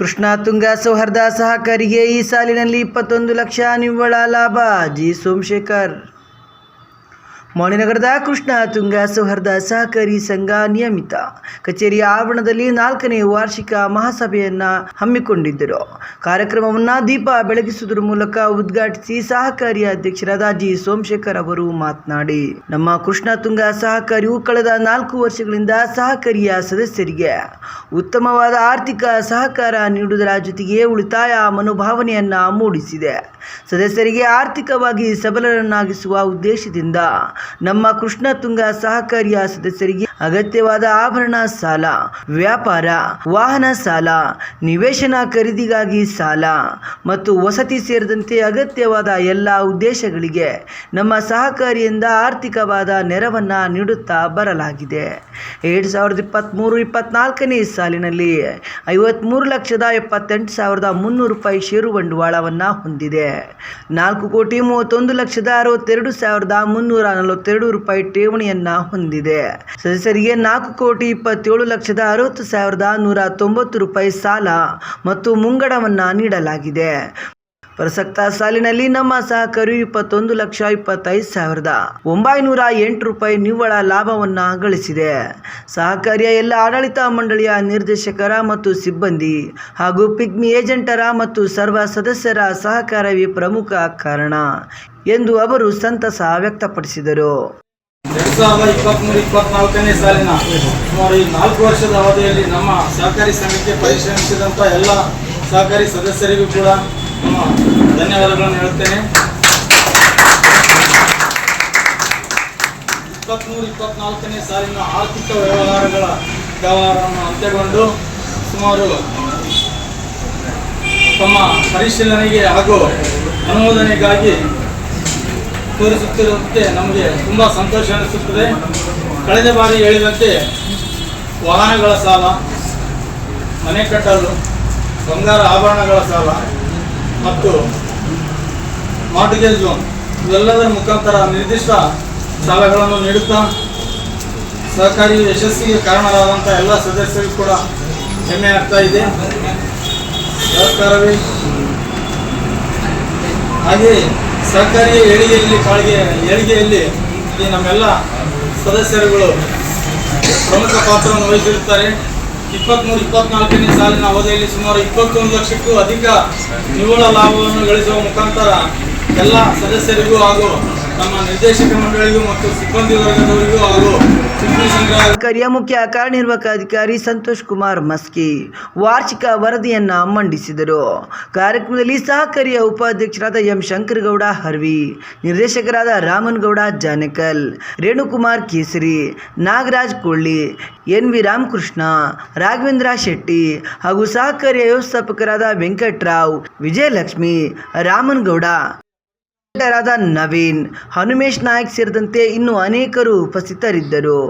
ಕೃಷ್ಣ ತುಂಗ ಸೌಹಾರ್ದ ಸಹಕಾರಿಗೆ ಈ ಸಾಲಿನಲ್ಲಿ ಇಪ್ಪತ್ತೊಂದು ಲಕ್ಷ ನಿವ್ವಳ ಲಾಭ. ಜಿ ಸೋಮಶೇಖರ್. ಮಣಿನಗರದ ಕೃಷ್ಣ ತುಂಗ ಸೌಹಾರ್ದ ಸಹಕಾರಿ ಸಂಘ ನಿಯಮಿತ. ಕಚೇರಿಯ ಆವರಣದಲ್ಲಿ ನಾಲ್ಕನೇ ವಾರ್ಷಿಕ ಮಹಾಸಭೆಯನ್ನ ಹಮ್ಮಿಕೊಂಡಿದ್ದರು. ಕಾರ್ಯಕ್ರಮವನ್ನು ದೀಪ ಬೆಳಗಿಸುವುದರ ಮೂಲಕ ಉದ್ಘಾಟಿಸಿ ಸಹಕಾರಿ ಅಧ್ಯಕ್ಷರಾದ ಜಿ. ಸೋಮಶೇಖರ್ ಅವರು ಮಾತನಾಡಿ, ನಮ್ಮ ಕೃಷ್ಣ ತುಂಗ ಸಹಕಾರಿಯು ಕಳೆದ ನಾಲ್ಕು ವರ್ಷಗಳಿಂದ ಸಹಕಾರಿಯ ಸದಸ್ಯರಿಗೆ ಉತ್ತಮವಾದ ಆರ್ಥಿಕ ಸಹಕಾರ ನೀಡುವುದರ ಜೊತೆಗೆ ಉಳಿತಾಯ ಮನೋಭಾವನೆಯನ್ನ ಮೂಡಿಸಿದೆ. ಸದಸ್ಯರಿಗೆ ಆರ್ಥಿಕವಾಗಿ ಸಬಲರನ್ನಾಗಿಸುವ ಉದ್ದೇಶದಿಂದ ನಮ್ಮ ಕೃಷ್ಣ ತುಂಗ ಸಹಕಾರಿಯ ಸದಸ್ಯರಿಗೆ ಅಗತ್ಯವಾದ ಆಭರಣ ಸಾಲ, ವ್ಯಾಪಾರ, ವಾಹನ ಸಾಲ, ನಿವೇಶನ ಖರೀದಿಗಾಗಿ ಸಾಲ ಮತ್ತು ವಸತಿ ಸೇರಿದಂತೆ ಅಗತ್ಯವಾದ ಎಲ್ಲ ಉದ್ದೇಶಗಳಿಗೆ ನಮ್ಮ ಸಹಕಾರಿಯಿಂದ ಆರ್ಥಿಕವಾದ ನೆರವನ್ನು ನೀಡುತ್ತಾ ಬರಲಾಗಿದೆ. ಎರಡು ಸಾವಿರದ ಇಪ್ಪತ್ತ್ಮೂರು ಇಪ್ಪತ್ನಾಲ್ಕನೇ ಸಾಲಿನಲ್ಲಿ ಐವತ್ತ್ಮೂರು ಲಕ್ಷದ ಎಪ್ಪತ್ತೆಂಟು ಸಾವಿರದ ಮುನ್ನೂರು ರೂಪಾಯಿ ಷೇರು ಬಂಡವಾಳವನ್ನು ಹೊಂದಿದೆ. ನಾಲ್ಕು ಕೋಟಿ ಮೂವತ್ತೊಂದು ಲಕ್ಷದ ಅರವತ್ತೆರಡು ಸಾವಿರದ ಮುನ್ನೂರ ನಲವತ್ತೆರಡು ರೂಪಾಯಿ ಠೇವಣಿಯನ್ನ ಹೊಂದಿದೆ. ಸದಸ್ಯರಿಗೆ ನಾಲ್ಕು ಕೋಟಿ ಇಪ್ಪತ್ತೇಳು ಲಕ್ಷದ ಅರವತ್ತು ಸಾವಿರದ ನೂರ ತೊಂಬತ್ತು ರೂಪಾಯಿ ಸಾಲ ಮತ್ತು ಮುಂಗಡವನ್ನು ನೀಡಲಾಗಿದೆ. ಪ್ರಸಕ್ತ ಸಾಲಿನಲ್ಲಿ ನಮ್ಮ ಸಹಕಾರಿ ಇಪ್ಪತ್ತೊಂದು ಲಕ್ಷ ಇಪ್ಪತ್ತೈದು ಸಾವಿರದ ಒಂಬೈನೂರ ಎಂಟು ರೂಪಾಯಿ ನಿವ್ವಳ ಲಾಭವನ್ನು ಗಳಿಸಿದೆ. ಸಹಕಾರಿಯ ಎಲ್ಲ ಆಡಳಿತ ಮಂಡಳಿಯ ನಿರ್ದೇಶಕರ ಮತ್ತು ಸಿಬ್ಬಂದಿ ಹಾಗೂ ಪಿಗ್ಮಿ ಏಜೆಂಟರ ಮತ್ತು ಸರ್ವ ಸದಸ್ಯರ ಸಹಕಾರವೇ ಪ್ರಮುಖ ಕಾರಣ. ಎಂದು ಅವರು ಸಂತಸ ವ್ಯಕ್ತಪಡಿಸಿದರು. ಎರಡ್ ಸಾವಿರದ ಇಪ್ಪತ್ಮೂರು, ಇಪ್ಪತ್ನಾಲ್ಕನೇ ಸಾಲಿನ ಸುಮಾರು ಈ ನಾಲ್ಕು ವರ್ಷದ ಅವಧಿಯಲ್ಲಿ ನಮ್ಮ ಸಹಕಾರಿ ಸಂಘಕ್ಕೆ ಪರಿಶ್ರಮಿಸಿದಂಥ ಎಲ್ಲ ಸಹಕಾರಿ ಸದಸ್ಯರಿಗೂ ಕೂಡ ನಮ್ಮ ಧನ್ಯವಾದಗಳನ್ನು ಹೇಳುತ್ತೇನೆ. ಇಪ್ಪತ್ಮೂರು, ಇಪ್ಪತ್ನಾಲ್ಕನೇ ಸಾಲಿನ ಆರ್ಥಿಕ ವ್ಯವಹಾರಗಳ ವ್ಯವಹಾರವನ್ನು ಅಂತ್ಯಗೊಂಡು ಸುಮಾರು ತಮ್ಮ ಪರಿಶೀಲನೆಗೆ ಹಾಗೂ ಅನುಮೋದನೆಗಾಗಿ ತೋರಿಸುತ್ತಿರುವಂತೆ ನಮಗೆ ತುಂಬ ಸಂತೋಷ ಅನಿಸುತ್ತದೆ. ಕಳೆದ ಬಾರಿ ಹೇಳಿದಂತೆ ವಾಹನಗಳ ಸಾಲ, ಮನೆ ಕಟ್ಟಲು, ಬಂಗಾರ ಆಭರಣಗಳ ಸಾಲ ಮತ್ತು ಮಾರ್ಟಿಗೇಜ್ ಲೋನ್ ಇವೆಲ್ಲದರ ಮುಖಾಂತರ ನಿರ್ದಿಷ್ಟ ಸಾಲಗಳನ್ನು ನೀಡುತ್ತಾ ಸಹಕಾರಿ ಯಶಸ್ಸಿಗೆ ಕಾರಣರಾದಂಥ ಎಲ್ಲ ಸದಸ್ಯರಿಗೂ ಕೂಡ ಹೆಮ್ಮೆ ಆಗ್ತಾ ಇದೆ. ಸರ್ಕಾರವೇ ಹಾಗೆ ಸಹಕಾರಿಯ ಏಳಿಗೆಯಲ್ಲಿ ಕಾಳಿಗೆ ಏಳಿಗೆಯಲ್ಲಿ ಈ ನಮ್ಮೆಲ್ಲ ಸದಸ್ಯರುಗಳು ಪ್ರಮುಖ ಪಾತ್ರವನ್ನು ವಹಿಸಿರುತ್ತಾರೆ. ಇಪ್ಪತ್ತ್ಮೂರು ಇಪ್ಪತ್ನಾಲ್ಕನೇ ಸಾಲಿನ ಅವಧಿಯಲ್ಲಿ ಸುಮಾರು ಇಪ್ಪತ್ತೊಂದು ಲಕ್ಷಕ್ಕೂ ಅಧಿಕ ನಿವ್ವಳ ಲಾಭವನ್ನು ಗಳಿಸುವ ಮುಖಾಂತರ ಎಲ್ಲ ಸದಸ್ಯರಿಗೂ ಹಾಗೂ ನಮ್ಮ ನಿರ್ದೇಶಕ ಮಂಡಳಿಗೂ ಮತ್ತು ಸಿಬ್ಬಂದಿ ವರ್ಗದವರಿಗೂ ಹಾಗೂ ಪಿಗ್ಮಿ ಮುಖ್ಯ ಕಾರ್ಯನಿರ್ವಾಹಕ ಅಧಿಕಾರಿ ಸಂತೋಷ್ ಕುಮಾರ್ ಮಸ್ಕಿ ವಾರ್ಷಿಕ ವರದಿಯನ್ನ ಮಂಡಿಸಿದರು. ಕಾರ್ಯಕ್ರಮದಲ್ಲಿ ಸಹಕಾರಿಯ ಉಪಾಧ್ಯಕ್ಷರಾದ ಎಂ ಶಂಕರಗೌಡ ಹರ್ವಿ, ನಿರ್ದೇಶಕರಾದ ರಾಮನ್ಗೌಡ ಜಾನಕಲ್, ರೇಣುಕುಮಾರ್ ಕೇಸರಿ, ನಾಗರಾಜ್ ಕೊಳ್ಳಿ, ಎನ್ ವಿ ರಾಮಕೃಷ್ಣ, ರಾಘವೇಂದ್ರ ಶೆಟ್ಟಿ ಹಾಗೂ ಸಹಕಾರಿಯ ವ್ಯವಸ್ಥಾಪಕರಾದ ವೆಂಕಟರಾವ್, ವಿಜಯಲಕ್ಷ್ಮಿ, ರಾಮನ್ಗೌಡ ರಾದ ನವೀನ್ ಹನುಮೇಶ್ ನಾಯಕ್ ಸೇರಿದಂತೆ ಇನ್ನು ಅನೇಕರು ಉಪಸ್ಥಿತರಿದ್ದರು.